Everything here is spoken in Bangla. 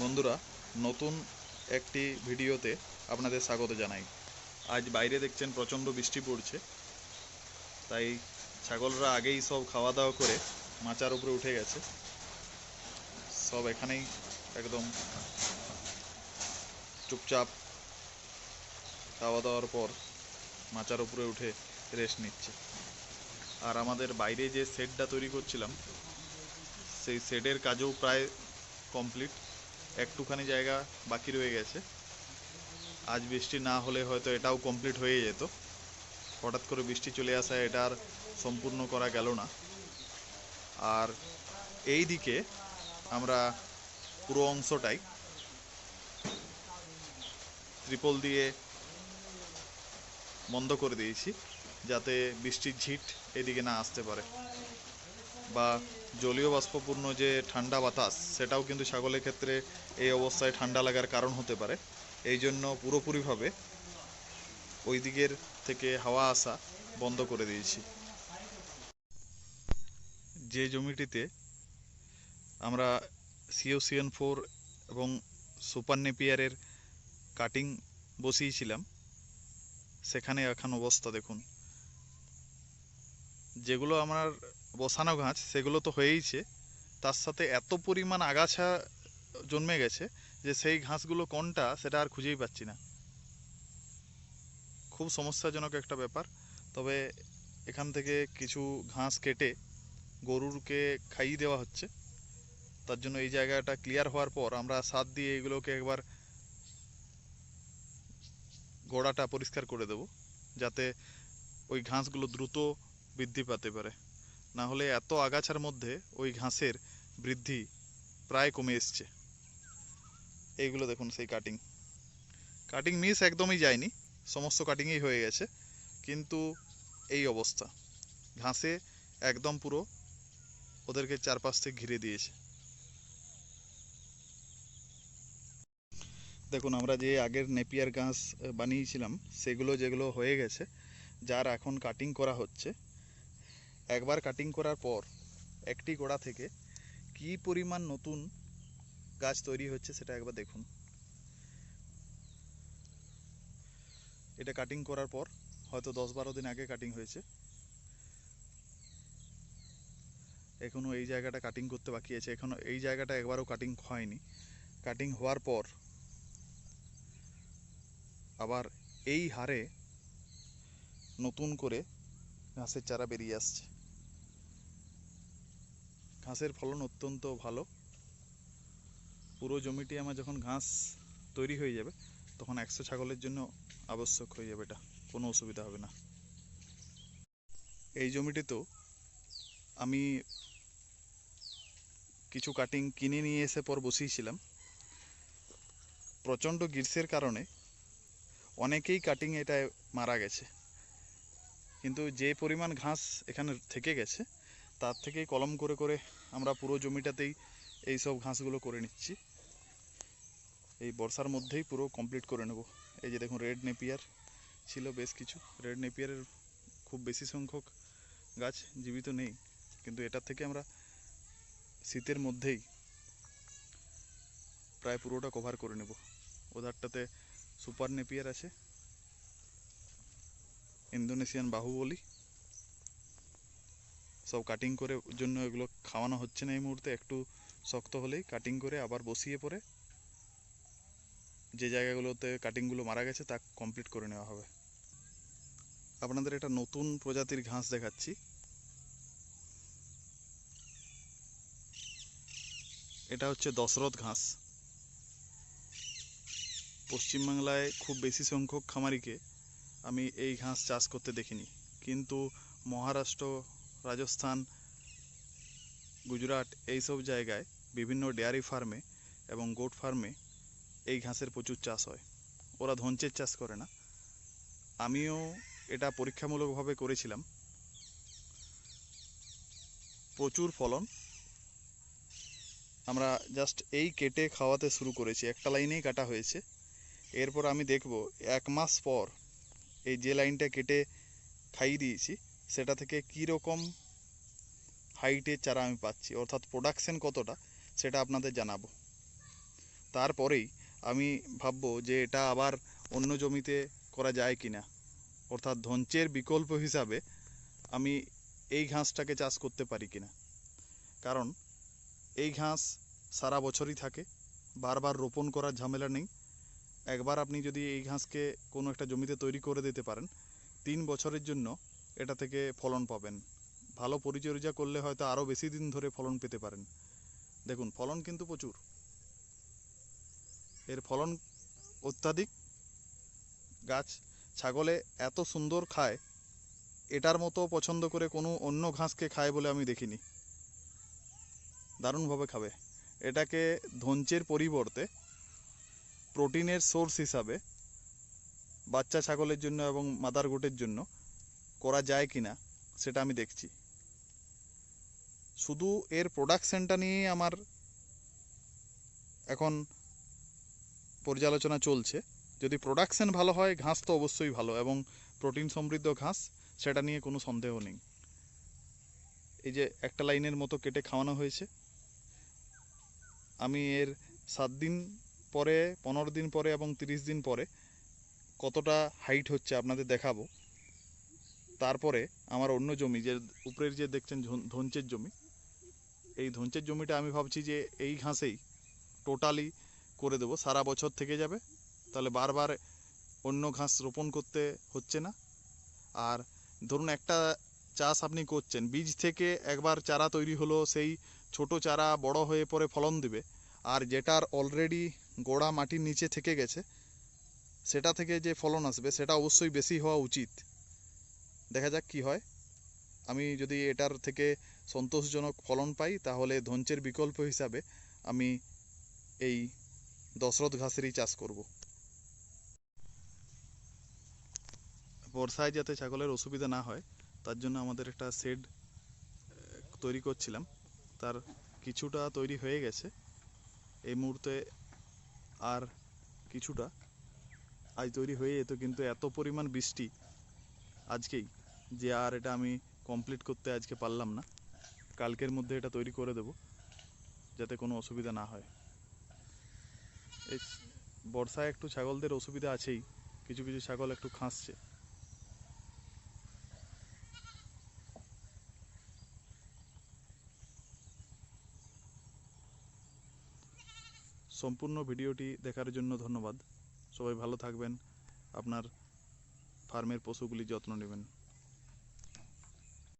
বন্ধুরা, নতুন একটি ভিডিওতে আপনাদের স্বাগত জানাই। আজ বাইরে দেখছেন প্রচণ্ড বৃষ্টি পড়ছে, তাই ছাগলরা আগেই সব খাওয়া দাওয়া করে মাচার উপরে উঠে গেছে। সব এখানেই একদম চুপচাপ খাওয়া দাওয়ার পর মাচার উপরে উঠে রেস্ট নিচ্ছে। আর আমাদের বাইরে যে শেডটা তৈরি করছিলাম, সেই শেডের কাজও প্রায় কমপ্লিট। একটুখানি জায়গা বাকি রয়ে গেছে। আজ বৃষ্টি না হলে হয়তো এটাও কমপ্লিট হয়ে যেত। হঠাৎ করে বৃষ্টি চলে আসায় এটা আর সম্পূর্ণ করা গেল না। আর এই দিকে আমরা পুরো অংশটাই ত্রিপল দিয়ে বন্ধ করে দিয়েছি, যাতে বৃষ্টির ঝিট এদিকে না আসতে পারে। বা জলীয় বাষ্পপূর্ণ যে ঠান্ডা বাতাস, সেটাও কিন্তু ছাগলের ক্ষেত্রে এই অবস্থায় ঠান্ডা লাগার কারণ হতে পারে। এই জন্য পুরোপুরিভাবে ওই দিকের থেকে হাওয়া আসা বন্ধ করে দিয়েছি। যে জমিটিতে আমরা সিওসিএন ফোর এবং সুপার নেপিয়ারের কাটিং বসিয়েছিলাম, সেখানে এখন অবস্থা দেখুন। যেগুলো আমার বসানো গাছ, সেগুলো তো হয়েইছে। তার সাথে এত পরিমাণ আগাছা জন্মে গেছে যে সেই ঘাসগুলো কোনটা সেটা আর খুঁজেই পাচ্ছি না। খুব সমস্যাজনক একটা ব্যাপার। তবে এখান থেকে কিছু ঘাস কেটে গরুরকে খাইয়ে দেওয়া হচ্ছে। তার জন্য এই জায়গাটা ক্লিয়ার হওয়ার পর আমরা সাত দিয়ে এগুলোকে একবার গোড়াটা পরিষ্কার করে দেব, যাতে ওই ঘাসগুলো দ্রুত বৃদ্ধি পেতে পারে। না হলে এত আগাছার মধ্যে ওই ঘাসের বৃদ্ধি প্রায় কমে এসছে। এইগুলো দেখুন, সেই কাটিং কাটিং মিস একদমই যায়নি, সমস্ত কাটিংই হয়ে গেছে, কিন্তু এই অবস্থা। ঘাসে একদম পুরো ওদেরকে চারপাশ থেকে ঘিরে দিয়েছে। দেখুন, আমরা যে আগের নেপিয়ার ঘাস বানিয়েছিলাম, সেগুলো যেগুলো হয়ে গেছে, যার এখন কাটিং করা হচ্ছে একবার কাটিং করার পর একটি গোড়া থেকে কি পরিমাণ নতুন গাছ তৈরি হচ্ছে সেটা একবার দেখুন। এটা কাটিং করার পর হয়তো দশ বারো দিন আগে কাটিং হয়েছে। এখনও এই জায়গাটা কাটিং করতে বাকি আছে। এখনও এই জায়গাটা একবারও কাটিং হয়নি। কাটিং হওয়ার পর আবার এই হারে নতুন করে ঘাসের চারা বেরিয়ে আসছে। ঘাসের ফলন অত্যন্ত ভালো। পুরো জমিটি আমার যখন ঘাস তৈরি হয়ে যাবে, তখন একশো ছাগলের জন্য আবশ্যক হয়ে যাবে এটা। কোনো অসুবিধা হবে না। এই জমিটিতেও আমি কিছু কাটিং কিনে নিয়ে এসে পর বসিয়েছিলাম। প্রচণ্ড গ্রীষ্মের কারণে অনেকেই কাটিং এটায় মারা গেছে। কিন্তু যে পরিমাণ ঘাস এখানে থেকে গেছে তার থেকেই কলম করে করে আমরা পুরো জমিটাতেই এই সব ঘাসগুলো করে নিচ্ছি। এই বর্ষার মধ্যেই পুরো কমপ্লিট করে নেব। এই যে দেখুন রেড নেপিয়ার ছিল বেশ কিছু। রেড নেপিয়ারের খুব বেশি সংখ্যক গাছ জীবিত নেই, কিন্তু এটার থেকে আমরা শীতের মধ্যেই প্রায় পুরোটা কভার করে নেব। ওধারটাতে সুপার নেপিয়ার আছে। ইন্দোনেশিয়ান বাহুবলি। সব কাটিং করে জন্য এগুলো খাওয়ানো হচ্ছে না এই মুহূর্তে, একটু শক্ত হলেই কাটিং করে আবার বসিয়ে পরে যে জায়গাগুলোতে কাটিংগুলো মারা গেছে তা কমপ্লিট করে নেওয়া হবে। আপনাদের এটা নতুন প্রজাতির ঘাস দেখাচ্ছি। এটা হচ্ছে দশরথ ঘাস। পশ্চিমবাংলায় খুব বেশি সংখ্যক খামারিকে আমি এই ঘাস চাষ করতে দেখিনি। কিন্তু মহারাষ্ট্র রাজস্থান, গুজরাট এইসব জায়গায় বিভিন্ন ডেয়ারি ফার্মে এবং গোট ফার্মে এই ঘাসের প্রচুর চাষ হয়। ওরা ধঞ্চের চাষ করে না। আমিও এটা পরীক্ষামূলকভাবে করেছিলাম। প্রচুর ফলন। আমরা জাস্ট এই কেটে খাওয়াতে শুরু করেছি। একটা লাইনেই কাটা হয়েছে। এরপর আমি দেখব, এক মাস পর এই যে লাইনটা কেটে খাইয়ে দিয়েছি সেটা থেকে কী রকম হাইটের চারা আমি পাচ্ছি, অর্থাৎ প্রোডাকশন কতটা, সেটা আপনাদের জানাব। তারপরেই আমি ভাববো যে এটা আবার অন্য জমিতে করা যায় কি না অর্থাৎ ধঞ্চের বিকল্প হিসাবে আমি এই ঘাসটাকে চাষ করতে পারি কি না কারণ এই ঘাস সারা বছরই থাকে, বারবার রোপণ করার ঝামেলা নেই। একবার আপনি যদি এই ঘাসকে কোনো একটা জমিতে তৈরি করে দিতে পারেন, তিন বছরের জন্য এটা থেকে ফলন পাবেন। ভালো পরিচর্যা করলে হয়তো আরও বেশি দিন ধরে ফলন পেতে পারেন। দেখুন, ফলন কিন্তু প্রচুর। এর ফলন অত্যাধিক। গাছ ছাগলে এত সুন্দর খায়, এটার মতো পছন্দ করে কোনো অন্য ঘাসকে খায় বলে আমি দেখিনি। দারুণভাবে খাবে। এটাকে ধঞ্চের পরিবর্তে প্রোটিনের সোর্স হিসাবে বাচ্চা ছাগলের জন্য এবং মাদার গোটের জন্য করা যায় কি না সেটা আমি দেখছি। শুধু এর প্রোডাকশনটা নিয়েই আমার এখন পর্যালোচনা চলছে। যদি প্রোডাকশন ভালো হয়, ঘাস তো অবশ্যই ভালো এবং প্রোটিন সমৃদ্ধ ঘাস, সেটা নিয়ে কোনো সন্দেহ নেই। এই যে একটা লাইনের মতো কেটে খাওয়ানো হয়েছে। আমি এর সাত দিন পরে, পনেরো দিন পরে এবং তিরিশ দিন পরে কতটা হাইট হচ্ছে আপনাদের দেখাবো। তারপরে আমার অন্য জমি যে উপরের যে দেখছেন ধন- ধঞ্চের জমি, এই ধঞ্চের জমিটা আমি ভাবছি যে এই ঘাসেই টোটালি করে দেবো। সারা বছর থেকে যাবে, তাহলে বারবার অন্য ঘাস রোপণ করতে হচ্ছে না। আর ধরুন একটা চাষ আপনি করছেন, বীজ থেকে একবার চারা তৈরি হলো, সেই ছোট চারা বড় হয়ে পরে ফলন দিবে, আর যেটার অলরেডি গোড়া মাটির নিচে থেকে গেছে, সেটা থেকে যে ফলন আসবে, সেটা অবশ্যই বেশি হওয়া উচিত। দেখা যাক কি হয়। আমি যদি এটার থেকে সন্তোষজনক ফলন পাই, তাহলে ধঞ্চের বিকল্প হিসাবে আমি এই দশরথ ঘাসেরই চাষ করব। বর্ষায় যাতে ছাগলের অসুবিধা না হয়, তার জন্য আমাদের একটা শেড তৈরি করছিলাম। তার কিছুটা তৈরি হয়ে গেছে। এই মুহূর্তে আর কিছুটা আজ তৈরি হয়ে যেত কিন্তু এত পরিমাণ বৃষ্টি আজকেই যে আর এটা আমি কমপ্লিট করতে আজকে পারলাম না। কালকের মধ্যে এটা তৈরি করে দেব, যাতে কোনো অসুবিধা না হয়। এই বর্ষায় একটু ছাগলদের অসুবিধা আছেই, কিছু কিছু ছাগল একটু খাসছে। সম্পূর্ণ ভিডিওটি দেখার জন্য ধন্যবাদ। সবাই ভালো থাকবেন। আপনার ফার্মের পশুগুলির যত্ন নেবেন।